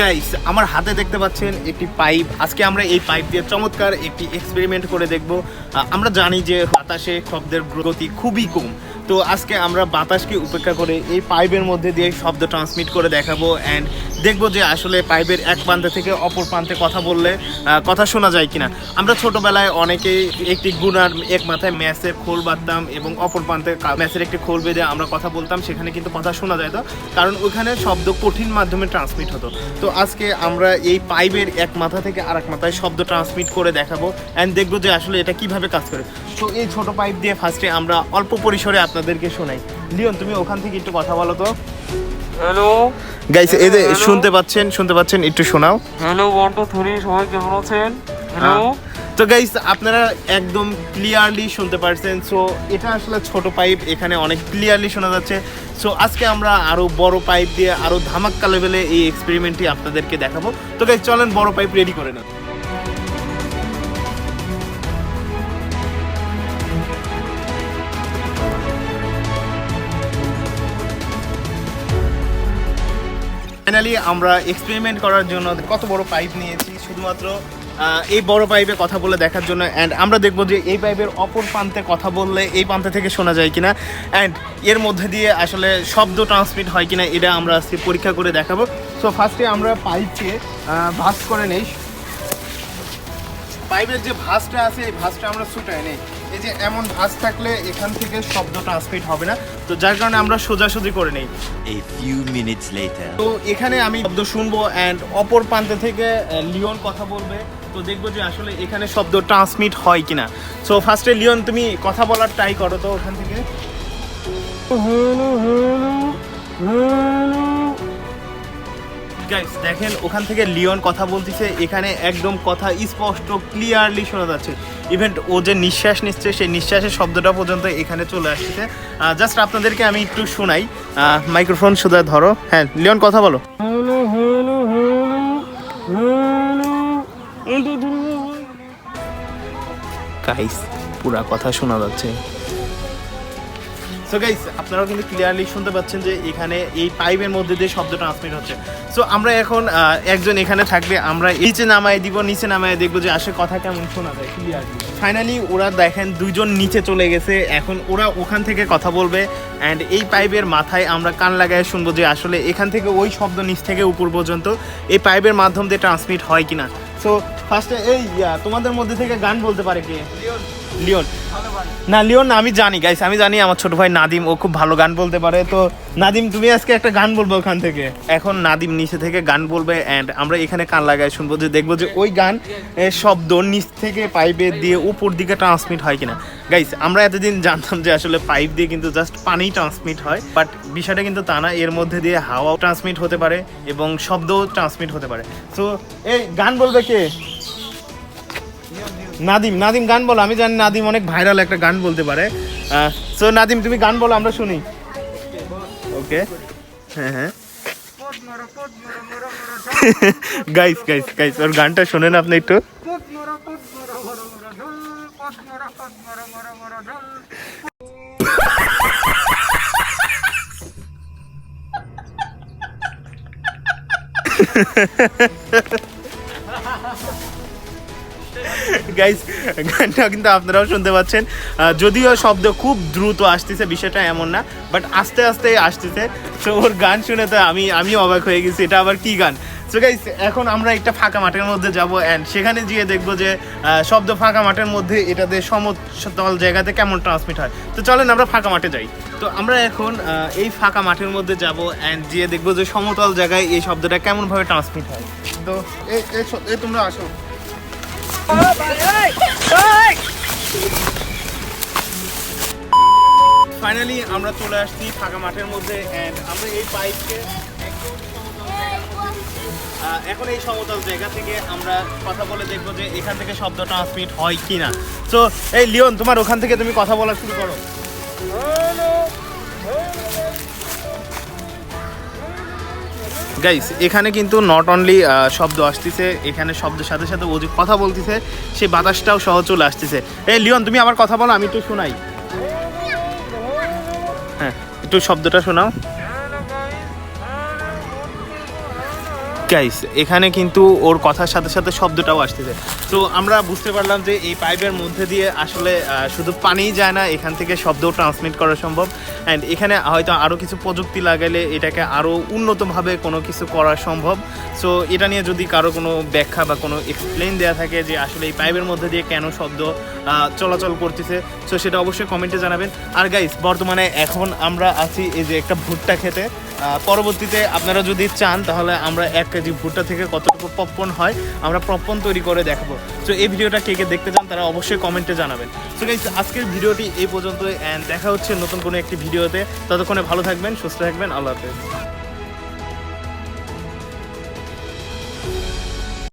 Guys আমার হাতে দেখতে পাচ্ছেন একটি পাইপ। আজকে আমরা এই পাইপ দিয়ে চমৎকার একটি এক্সপেরিমেন্ট করে দেখব। আমরা জানি যে বাতাসে শব্দের গতি খুবই কম। তো আজকে আমরা বাতাসকে উপেক্ষা করে এই পাইপের মধ্যে দিয়ে শব্দ ট্রান্সমিট করে দেখাবো। অ্যান্ড দেখব যে আসলে পাইপের এক প্রান্তে থেকে অপর প্রান্তে কথা বললে কথা শোনা যায় কিনা। আমরা ছোটবেলায় অনেকেই একটি গুণার এক মাথায় ম্যাচের খোল বাঁধতাম এবং অপর প্রান্তে ম্যাচের একটি খোল বেঁধে আমরা কথা বলতাম, সেখানে কিন্তু কথা শোনা যেত কারণ ওখানে শব্দ কঠিন মাধ্যমে ট্রান্সমিট হতো। তো আজকে আমরা এই পাইপের এক মাথা থেকে আরেক মাথায় শব্দ ট্রান্সমিট করে দেখাবো অ্যান্ড দেখব যে আসলে এটা কীভাবে কাজ করে। তো এই ছোট পাইপ দিয়ে ফার্স্টে আমরা অল্প পরিসরে আপনাদেরকে শোনাই। লিওন, তুমি ওখান থেকে একটু কথা বলো তো। হ্যালো গাইস এই যে শুনতে পাচ্ছেন শুনতে পাচ্ছেন একটু শোনাও। হ্যালো ওয়ান টু থ্রি সবাই কেমন আছেন? হ্যালো তো গাইস আপনারা একদম ক্লিয়ারলি শুনতে পারছেন। সো এটা আসলে ছোট পাইপ এখানে অনেক ক্লিয়ারলি শোনা যাচ্ছে। সো আজকে আমরা আরও বড় পাইপ দিয়ে আরও ধামাক্কা লেভেলে এই এক্সপেরিমেন্টটি আপনাদেরকে দেখাবো। তো গাইস চলেন বড় পাইপ রেডি করে নেন। ফাইনালি আমরা এক্সপেরিমেন্ট করার জন্য কত বড় পাইপ নিয়েছি, শুধুমাত্র এই বড় পাইপে কথা বলে দেখার জন্য। অ্যান্ড আমরা দেখব যে এই পাইপের অপর প্রান্তে কথা বললে এই প্রান্তে থেকে শোনা যায় কিনা। অ্যান্ড এর মধ্যে দিয়ে আসলে শব্দ ট্রান্সমিট হয় কিনা, এটা আমরা আজকে পরীক্ষা করে দেখাবো। সো ফার্স্টে আমরা পাইপকে ভাস করে নেই। পাইপের যে ভাঁজটা আছে, এই ভাঁজটা আমরা ছুটাই নেই। এই যে এমন ভাঁজ থাকলে এখান থেকে শব্দ ট্রান্সমিট হবে না। তো যার কারণে আমরা সোজাসুজি করে নেই। A few minutes later. তো এখানে আমি শব্দ শুনব অ্যান্ড অপর প্রান্ত থেকে লিওন কথা বলবে। তো দেখব যে আসলে এখানে শব্দ ট্রান্সমিট হয় কিনা। সো ফার্স্টে লিওন তুমি কথা বলার ট্রাই করো তো ওখান থেকে। গাইস দেখেন ওখান থেকে লিওন কথা বলতেছে। এখানে একদম কথা স্পষ্ট ক্লিয়ারলি শোনা যাচ্ছে। ইভেন ও যে নিঃশ্বাস নিচ্ছে সেই নিঃশ্বাসের শব্দটা পর্যন্ত এখানে চলে আসছে। জাস্ট আপনাদেরকে আমি একটু শোনাই। মাইক্রোফোন শুধু ধরো। হ্যাঁ লিওন কথা বলো। গাইস পুরা কথা শোনা যাচ্ছে। সো গাইস আপনারাও কিন্তু ক্লিয়ারলি শুনতে পাচ্ছেন যে এখানে এই পাইপের মধ্যে দিয়ে শব্দ ট্রান্সমিট হচ্ছে। সো আমরা এখন একজন এখানে থাকবে আমরা নিচে নামায় দিব, নিচে নামায় দেখব যে আসলে কথা কেমন শোনা যায় ক্লিয়ারলি ফাইনালি ওরা দেখেন দুইজন নিচে চলে গেছে। এখন ওরা ওখান থেকে কথা বলবে অ্যান্ড এই পাইপের মাথায় আমরা কান লাগায় শুনব যে আসলে এখান থেকে ওই শব্দ নিচ থেকে উপর পর্যন্ত এই পাইপের মাধ্যম দিয়ে ট্রান্সমিট হয় কিনা। সো ফার্স্টে এই তোমাদের মধ্যে থেকে গান বলতে পারে কে? লিওন। না, লিওন, আমি জানি গাইস আমি জানি আমার ছোট ভাই নাদিম, ও খুব ভালো গান বলতে পারে। তো, নাদিম, তুমি আজকে একটা গান বলব ওখান থেকে? এখন নাদিম নিচে থেকে গান বলবে অ্যান্ড আমরা এখানে কান লাগায় শুনব যে, দেখব যে ওই গান শব্দ নিচ থেকে পাইপে দিয়ে উপর দিকে ট্রান্সমিট হয় কিনা। গাইস আমরা এতদিন জানতাম যে আসলে পাইপ দিয়ে কিন্তু জাস্ট পানি ট্রান্সমিট হয় বাট বিষয়টা কিন্তু তা না, এর মধ্যে দিয়ে হাওয়াও ট্রান্সমিট হতে পারে এবং শব্দও ট্রান্সমিট হতে পারে। তো এই, গান বলবে কে? নাদিম নাদিম গান বলো, আমি জানি নাদিম অনেক ভাইরাল একটা গান বলতে পারে। সো নাদিম, তুমি গান বলো, আমরা শুনি। ওকে হ্যাঁ হ্যাঁ। গাইস গাইস গাইস ওর গানটা শোনেন আপনি একটু। গাইস গানটা কিন্তু আপনারাও শুনতে পাচ্ছেন। যদিও শব্দ খুব দ্রুত আসতেছে, বিষয়টা এমন না বাট আস্তে আস্তে আসতেছে। তো ওর গান শুনে তো আমি আমি অবাক হয়ে গেছি, এটা আবার কি গান? সো গাইস এখন আমরা একটা ফাঁকা মাঠের মধ্যে যাব অ্যান্ড সেখানে গিয়ে দেখব যে শব্দ ফাঁকা মাঠের মধ্যে এটাতে সমতল জায়গাতে কেমন ট্রান্সমিট হয়। তো চলেন আমরা ফাঁকা মাঠে যাই। তো আমরা এখন এই ফাঁকা মাঠের মধ্যে যাব অ্যান্ড গিয়ে দেখব যে সমতল জায়গায় এই শব্দটা কেমনভাবে ট্রান্সমিট হয়। তো এই তোমরা আসো। ফাইনালি আমরা চলে আসছি ফাঁকা মাঠের মধ্যে and আমরা এই পাইপকে এখন এই সমতল জায়গা থেকে আমরা কথা বলে দেখব যে এখান থেকে শব্দ ট্রান্সমিট হয় কি না তো এই লিওন, তোমার ওখান থেকে তুমি কথা বলা শুরু করো। গাইস এখানে কিন্তু নট অনলি শব্দ আসতেছে, এখানে শব্দের সাথে সাথে ও যে কথা বলতেছে, সেই বাতাসটাও সহজ চলে আসতেছে। এ, লিওন, তুমি আমার কথা বলো, আমি একটু শোনাই। হ্যাঁ একটু শব্দটা শোনাও। গাইস এখানে কিন্তু ওর কথার সাথে সাথে শব্দটাও আসতেছে। তো আমরা বুঝতে পারলাম যে এই পাইপের মধ্যে দিয়ে আসলে শুধু পানিই যায় না, এখান থেকে শব্দ ট্রান্সমিট করা সম্ভব। অ্যান্ড এখানে হয়তো আরও কিছু প্রযুক্তি লাগালে এটাকে আরও উন্নতভাবে কোনো কিছু করা সম্ভব। সো এটা নিয়ে যদি কারও কোনো ব্যাখ্যা বা কোনো এক্সপ্লেন দেওয়া থাকে যে আসলে এই পাইপের মধ্যে দিয়ে কেন শব্দ চলাচল করতেছে সো সেটা অবশ্যই কমেন্টে জানাবেন। আর গাইস বর্তমানে এখন আমরা আছি এই যে একটা ভুট্টা খেতে পরবর্তীতে আপনারা যদি চান, তাহলে আমরা এক কেজি ভুট্টা থেকে কতটুকু পপকর্ন হয়, আমরা পপকর্ন তৈরি করে দেখাবো। তো এই ভিডিওটা কে কে দেখতে চান, তারা অবশ্যই কমেন্টে জানাবেন। তো গাইস আজকের ভিডিওটি এই পর্যন্ত দেখা হচ্ছে নতুন কোনো একটি ভিডিওতে। ততক্ষণে ভালো থাকবেন, সুস্থ থাকবেন, আল্লাহ হাফেজ।